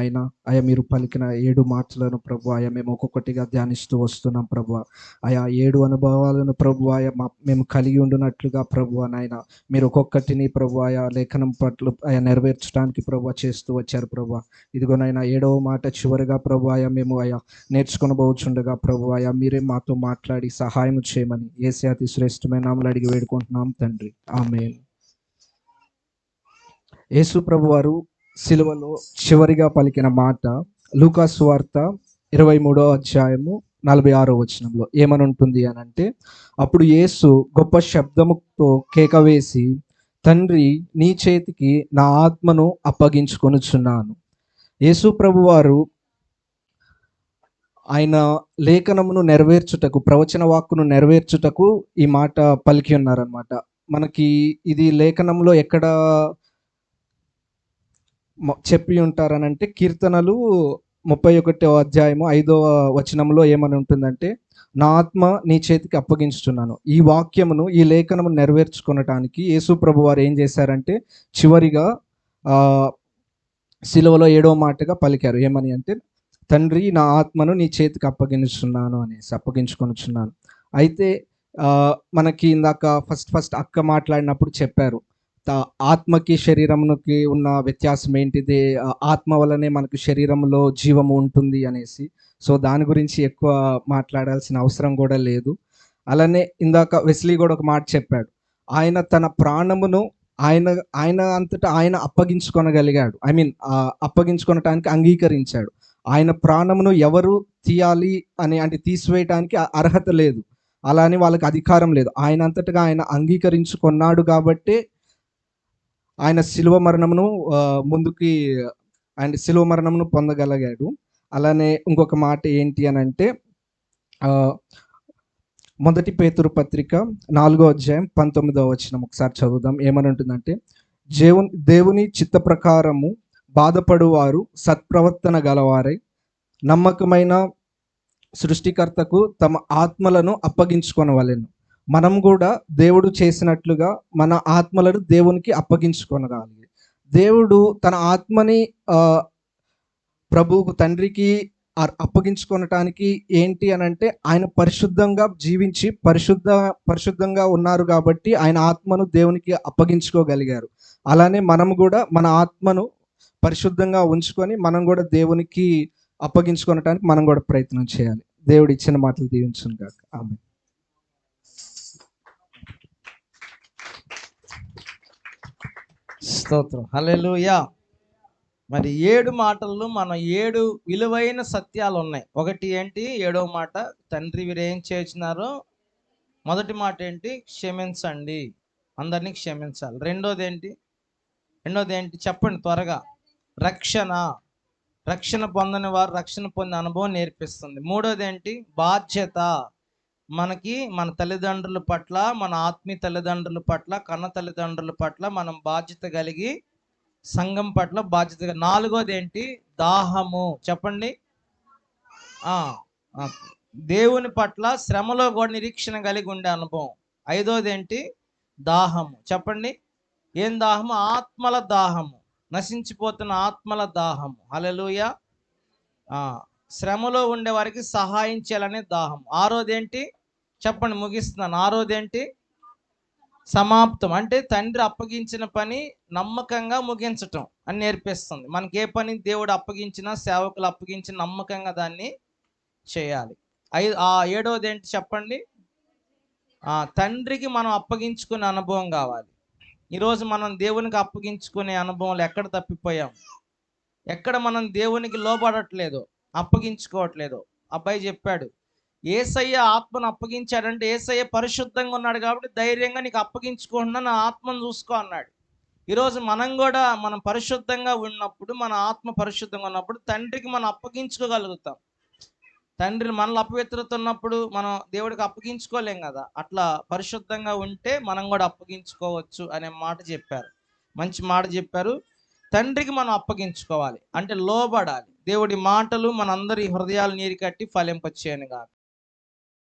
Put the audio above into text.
అయినా అయా మీరు పలికిన ఏడు మాటలను ప్రభు అయా మేము ఒక్కొక్కటిగా ధ్యానిస్తూ వస్తున్నాం ప్రభు. ఆయా ఏడు అనుభవాలను ప్రభు ఆయా మా మేము కలిగి ఉండునట్లుగా ప్రభు నాయన మీరు ఒక్కొక్కటిని ప్రభు ఆయా లేఖనం పట్ల ఆయా నెరవేర్చడానికి ప్రభు చేస్తూ వచ్చారు ప్రభు. ఇదిగోనైనా ఏడవ మాట చివరిగా ప్రభు ఆయా మేము ఆయా నేర్చుకొని పోవచ్చుండగా ప్రభు ఆయా మీరే మాతో మాట్లాడి సహాయం చేయమని ఏసీ అతి శ్రేష్టమైన నామలు అడిగి వేడుకుంటున్నాం తండ్రి. ఆమె యేసు ప్రభు వారు సిలువలో చివరిగా పలికిన మాట లూకాసు వార్త ఇరవై మూడో అధ్యాయము నలభై ఆరో వచనంలో ఏమని ఉంటుంది అని అంటే అప్పుడు యేసు గొప్ప శబ్దముతో కేక వేసి తండ్రి నీ చేతికి నా ఆత్మను అప్పగించుకొనుచున్నాను. యేసు ప్రభువారు ఆయన లేఖనమును నెరవేర్చుటకు ప్రవచన వాక్కును నెరవేర్చుటకు ఈ మాట పలికి ఉన్నారనమాట మనకి ఇది లేఖనంలో ఎక్కడ చెప్పి ఉంటారనంటే కీర్తనలు ముప్పై ఒకటో అధ్యాయము ఐదవ వచనంలో ఏమని ఉంటుందంటే నా ఆత్మ నీ చేతికి అప్పగించుతున్నాను ఈ వాక్యమును ఈ లేఖనము నెరవేర్చుకొనటానికి యేసు ప్రభు వారు ఏం చేశారంటే చివరిగా సిలువలో ఏడో మాటగా పలికారు. ఏమని అంటే తండ్రి నా ఆత్మను నీ చేతికి అప్పగించున్నాను అనేసి అప్పగించుకొనుచున్నాను. అయితే మనకి ఇందాక ఫస్ట్ ఫస్ట్ అక్క మాట్లాడినప్పుడు చెప్పారు. ఆత్మకి శరీరముకి ఉన్న వ్యత్యాసం ఏంటిది? ఆత్మ వల్లనే మనకు శరీరంలో జీవము ఉంటుంది అనేసి. సో దాని గురించి ఎక్కువ మాట్లాడాల్సిన అవసరం కూడా లేదు. అలానే ఇందాక వెస్లీ కూడా ఒక మాట చెప్పాడు. ఆయన తన ప్రాణమును ఆయన ఆయన అంతటా ఆయన అప్పగించుకొనగలిగాడు. ఐ మీన్ అప్పగించుకొనటానికి అంగీకరించాడు. ఆయన ప్రాణమును ఎవరు తీయాలి అని అంటే తీసివేయటానికి అర్హత లేదు. అలా అని వాళ్ళకి అధికారం లేదు. ఆయన అంతటగా ఆయన అంగీకరించుకున్నాడు కాబట్టే ఆయన శిలువ మరణమును ముందుకి ఆయన శిలువ మరణమును పొందగలిగాడు. అలానే ఇంకొక మాట ఏంటి అని అంటే మొదటి పేతురు పత్రిక నాలుగో అధ్యాయం పంతొమ్మిదో వచనం ఒకసారి చదువుదాం. ఏమని ఉంటుందంటే దేవుని దేవుని చిత్త ప్రకారము బాధపడువారు సత్ప్రవర్తన గలవారై నమ్మకమైన సృష్టికర్తకు తమ ఆత్మలను అప్పగించుకొనవలెను. మనం కూడా దేవుడు చేసినట్లుగా మన ఆత్మలను దేవునికి అప్పగించుకొనగాలి. దేవుడు తన ఆత్మని ప్రభువుకు తండ్రికి అప్పగించుకోనటానికి అప్పగించుకొనటానికి ఏంటి అని అంటే ఆయన పరిశుద్ధంగా జీవించి పరిశుద్ధ పరిశుద్ధంగా ఉన్నారు కాబట్టి ఆయన ఆత్మను దేవునికి అప్పగించుకోగలిగారు. అలానే మనం కూడా మన ఆత్మను పరిశుద్ధంగా ఉంచుకొని మనం కూడా దేవునికి అప్పగించుకోనటానికి మనం కూడా ప్రయత్నం చేయాలి. దేవుడు ఇచ్చిన మాటలు దీవించును ఆమె స్తోత్రం. హల్లెలూయా. మరి ఏడు మాటల్లో మన ఏడు విలువైన సత్యాలు ఉన్నాయి ఒకటి ఏంటి? ఏడవ మాట తండ్రి వీరు ఏం చేసినారో? మొదటి మాట ఏంటి? క్షమించండి. అందరినీ క్షమించాలి. రెండోది ఏంటి? రెండోది ఏంటి? చెప్పండి త్వరగా. రక్షణ. రక్షణ పొందని వారు రక్షణ పొందిన అనుభవం నేర్పిస్తుంది. మూడోది ఏంటి? బాధ్యత. మనకి మన తల్లిదండ్రుల పట్ల మన ఆత్మీయ తల్లిదండ్రుల పట్ల కన్న తల్లిదండ్రుల పట్ల మనం బాధ్యత కలిగి సంఘం పట్ల బాధ్యత నాలుగోది ఏంటి దాహము. చెప్పండి. దేవుని పట్ల శ్రమలో కూడా నిరీక్షణ కలిగి ఉండే అనుభవం. ఐదోది ఏంటి దాహము. చెప్పండి. ఏం దాహము? ఆత్మల దాహము. నశించిపోతున్న ఆత్మల దాహము. హల్లెలూయా. శ్రమలో ఉండే వారికి సహాయం చేయాలనే దాహం ఆరోది ఏంటి చెప్పండి ముగిస్తున్నాను. ఆరోది ఏంటి సమాప్తం. అంటే తండ్రి అప్పగించిన పని నమ్మకంగా ముగించటం అని నేర్పిస్తుంది. మనకి ఏ పని దేవుడు అప్పగించినా సేవకులు అప్పగించిన నమ్మకంగా దాన్ని చేయాలి. ఐ ఆ ఏడవది ఏంటి చెప్పండి తండ్రికి మనం అప్పగించుకునే అనుభవం కావాలి. ఈరోజు మనం దేవునికి అప్పగించుకునే అనుభవంలో ఎక్కడ తప్పిపోయాం? ఎక్కడ మనం దేవునికి లోబడట్లేదు అప్పగించుకోవట్లేదు? అబ్బాయి చెప్పాడు ఏసయ్య ఆత్మను అప్పగించాడంటే ఏసయ్య పరిశుద్ధంగా ఉన్నాడు కాబట్టి ధైర్యంగా నీకు అప్పగించుకుంటున్నా నా ఆత్మను చూసుకో అన్నాడు. ఈరోజు మనం కూడా మనం పరిశుద్ధంగా ఉన్నప్పుడు మన ఆత్మ పరిశుద్ధంగా ఉన్నప్పుడు తండ్రికి మనం అప్పగించుకోగలుగుతాం. తండ్రి మనల్ని అపవిత్రతున్నప్పుడు మనం దేవుడికి అప్పగించుకోలేం కదా. అట్లా పరిశుద్ధంగా ఉంటే మనం కూడా అప్పగించుకోవచ్చు అనే మాట చెప్పారు. మంచి మాట చెప్పారు. తండ్రికి మనం అప్పగించుకోవాలి. అంటే లోబడాలి. దేవుడి మాటలు మనందరి హృదయాలు నీరు కట్టి ఫలింపచేయను కాదు